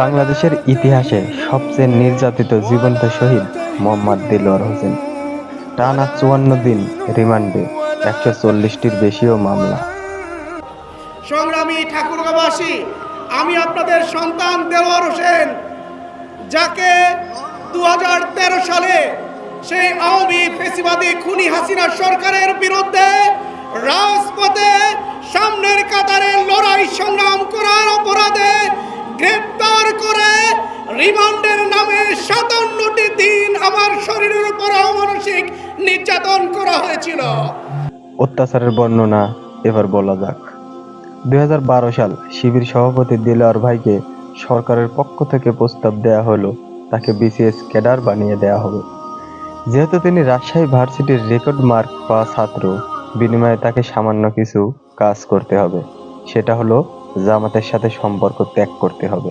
বাংলাদেশের ইতিহাসে সবচেয়ে নির্যাতিত জীবন্ত শহীদ মোহাম্মদ দিলওয়ার হোসেন। টানা চুয়ান্ন দিন রিমান্ডে, একশো চল্লিশটির বেশিও মামলা। সংগ্রামী ঠাকুরগাঁবাসী আমি আপনাদের সন্তান দেলোয়ার হোসেন, যাকে দু হাজার তেরো সালে সেই আওয়ামী ফেসিবাদী খুনি হাসিনা সরকারের বিরুদ্ধে রাজপথে সামনের কাতারে লড়াই সংগ্রাম করার অপরাধে গ্রেপ্তার করে রিমান্ডের নামে সাতান্নটি দিন আমার শরীরের উপর অমানসিক নির্যাতন করা হয়েছিল। অত্যাচারের বর্ণনা এবার বলা যাক। দুই সাল শিবির সভাপতি দিলওয়ার ভাইকে সরকারের পক্ষ থেকে প্রস্তাব দেয়া হলো, তাকে বিসিএস ক্যাডার বানিয়ে দেয়া হবে। যেহেতু তিনি রাজশাহী ভার্সিটির রেকর্ড মার্ক পাওয়া ছাত্র, বিনিময়ে তাকে সামান্য কিছু কাজ করতে হবে। সেটা হলো জামাতের সাথে সম্পর্ক ত্যাগ করতে হবে,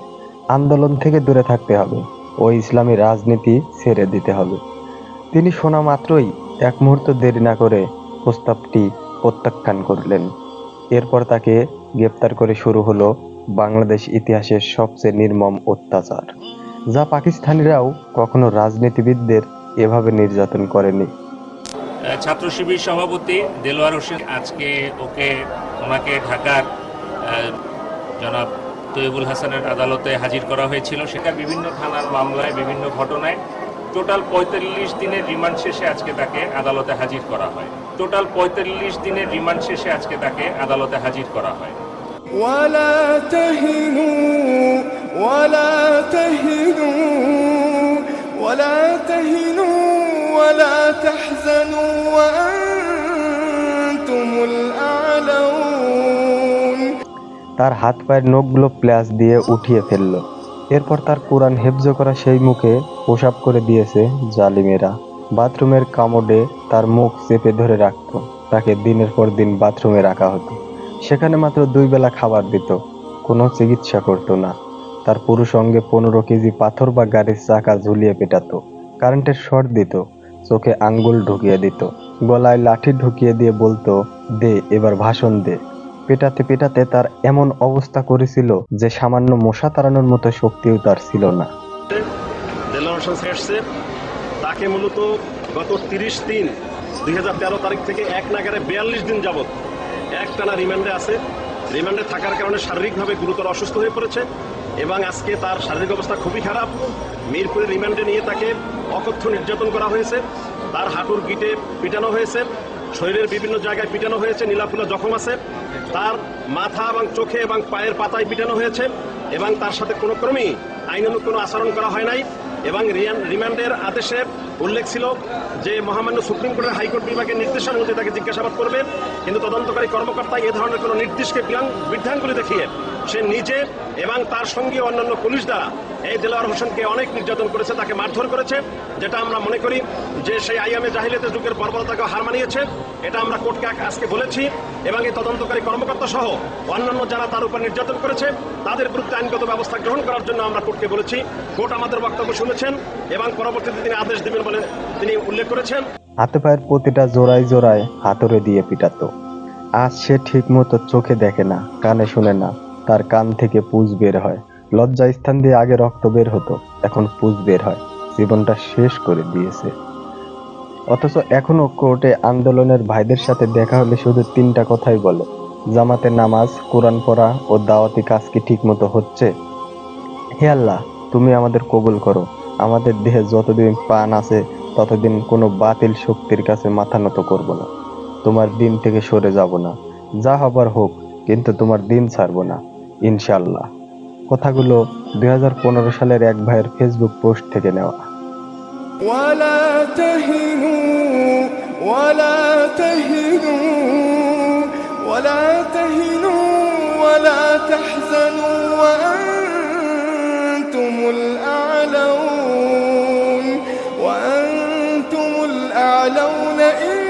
আন্দোলন থেকে দূরে থাকতে হবে। ও ইসলামী রাজনীতি ছেড়ে দিতে হবে। তিনি শোনা মাত্রই এক মুহূর্ত দেরি না করে প্রস্তাবটি প্রত্যাখ্যান করলেন। এরপর তাকে গ্রেপ্তার করে শুরু হলো বাংলাদেশ ইতিহাসের সবচেয়ে নির্মম অত্যাচার, যা পাকিস্তানিরাও কখনো রাজনীতিবিদদের এভাবে নির্যাতন করেনি। ছাত্র শিবির সভাপতি দেলোয়ার হোসেন, আজকে ওকে ওনাকে ঢাকার জনাব তৈবুল হাসানের আদালতে হাজির করা হয়েছিল সেটা বিভিন্ন থানার মামলায় বিভিন্ন ঘটনায় টোটাল পঁয়তাল্লিশ দিনের রিমান্ড শেষে আজকে তাকে আদালতে হাজির করা হয় টোটাল পঁয়তাল্লিশ দিনের রিমান্ড শেষে আজকে তাকে আদালতে হাজির করা হয় ولا تهنوا ولا تهنوا ولا تهنوا ولا تحزنوا وأنتم তার হাত পায়ের নখগুলো প্লাস দিয়ে উঠিয়ে ফেলল। এরপর তার কোরআন হেফজ করা সেই মুখে পোশাক করে দিয়েছে জালিমেরা। বাথরুমের কামড়ে তার মুখ চেপে ধরে রাখতো। তাকে দিনের পর দিন বাথরুমে রাখা হতো। সেখানে মাত্র দুই বেলা খাবার দিত। কোনো চিকিৎসা করতো না। তার পুরুষ অঙ্গে পনেরো কেজি পাথর বা গাড়ির চাকা ঝুলিয়ে পেটাতো। কারেন্টের শর্ট দিত। চোখে আঙ্গুল ঢুকিয়ে দিত। গলায় লাঠি ঢুকিয়ে দিয়ে বলতো, দে, এবার ভাষণ দে। পেটাতে পেটাতে তার এমন অবস্থা করেছিল যে সামান্য মশা তাড়ানোর মতো শক্তিও তার ছিল না। তাকে মূলত গত তিরিশ দিন দুই তারিখ থেকে এক নাগারে বিয়াল্লিশ দিন যাবৎ একটানা রিমান্ডে আছে। রিমান্ডে থাকার কারণে শারীরিকভাবে গুরুতর অসুস্থ হয়ে পড়েছে এবং আজকে তার শারীরিক অবস্থা খুবই খারাপ। মিরপুরে রিমান্ডে নিয়ে তাকে অকথ্য নির্যাতন করা হয়েছে। তার হাঁটুর গিটে পিটানো হয়েছে। শরীরের বিভিন্ন জায়গায় পিটানো হয়েছে, নীলাফুলা জখম আছে। তার মাথা এবং চোখে এবং পায়ের পাতায় পিটানো হয়েছে এবং তার সাথে কোনো ক্রমেই আইনানুগ কোনো আচরণ করা হয় নাই এবং রিমান্ডের আদেশে উল্লেখ ছিল যে মহামান্য সুপ্রিম কোর্টের হাইকোর্ট বিভাগের নির্দেশন অনুযায়ী তাকে জিজ্ঞাসাবাদ করবে, কিন্তু তদন্তকারী কর্মকর্তা এ ধরনের কোনো নির্দেশকে বিধান- বিধানগুলি দেখিয়ে সে নিজে এবং তার সঙ্গে অন্যান্য পুলিশ দ্বারা এই দেলোয়ার হোসেনকে অনেক নির্যাতন করেছে, তাকে মারধর করেছে। যেটা আমরা মনে করি যে সেই আইএমএ জাহিলিয়াতের যুগের বর্বরতাকে হার মানিয়েছে। এটা আমরা কোর্টকে আজকে বলেছি এবং এই তদন্তকারী কর্মকর্তা সহ অন্যান্য যারা তার উপর নির্যাতন করেছে, তাদের বিরুদ্ধে আইনগত ব্যবস্থা গ্রহণ করার জন্য আমরা কোর্টকে বলেছি। কোর্ট আমাদের বক্তব্য শুনেছেন এবং পরবর্তীতে তিনি আদেশ দিবেন বলে তিনি উল্লেখ করেছেন। হাতে পায়ের প্রতিটা জোড়ায় জোড়ায় হাতরে দিয়ে পিটাতো। আজ সে ঠিক মতো চোখে দেখে না, কানে শুনে না। তার কান থেকে পুজ বের হয়। লজ্জা স্থান দিয়ে আগে রক্ত বের হতো, এখন পুজ বের হয়। জীবনটা শেষ করে দিয়েছে। অথচ এখনও কোর্টে আন্দোলনের ভাইদের সাথে দেখা হলে শুধু তিনটা কথাই বলে, জামাতে নামাজ, কোরআন পড়া ও দাওয়াতি কাজ কি ঠিক মতো হচ্ছে? হে আল্লাহ, তুমি আমাদের কবুল করো। আমাদের দেহে যতদিন প্রাণ আছে, ততদিন কোনো বাতিল শক্তির কাছে মাথা নত করব না। তোমার দিন থেকে সরে যাব না। যা হবার হোক, কিন্তু তোমার দিন ছাড়বো না। ইনশাল্লাহ কথাগুলো দুই সালের এক ভাইয়ের ফেসবুক পোস্ট থেকে নেওয়া ولا تهنوا ولا تهنوا ولا تهنوا ولا تحزنوا وأنتم الأعلون وأنتم الأعلون إن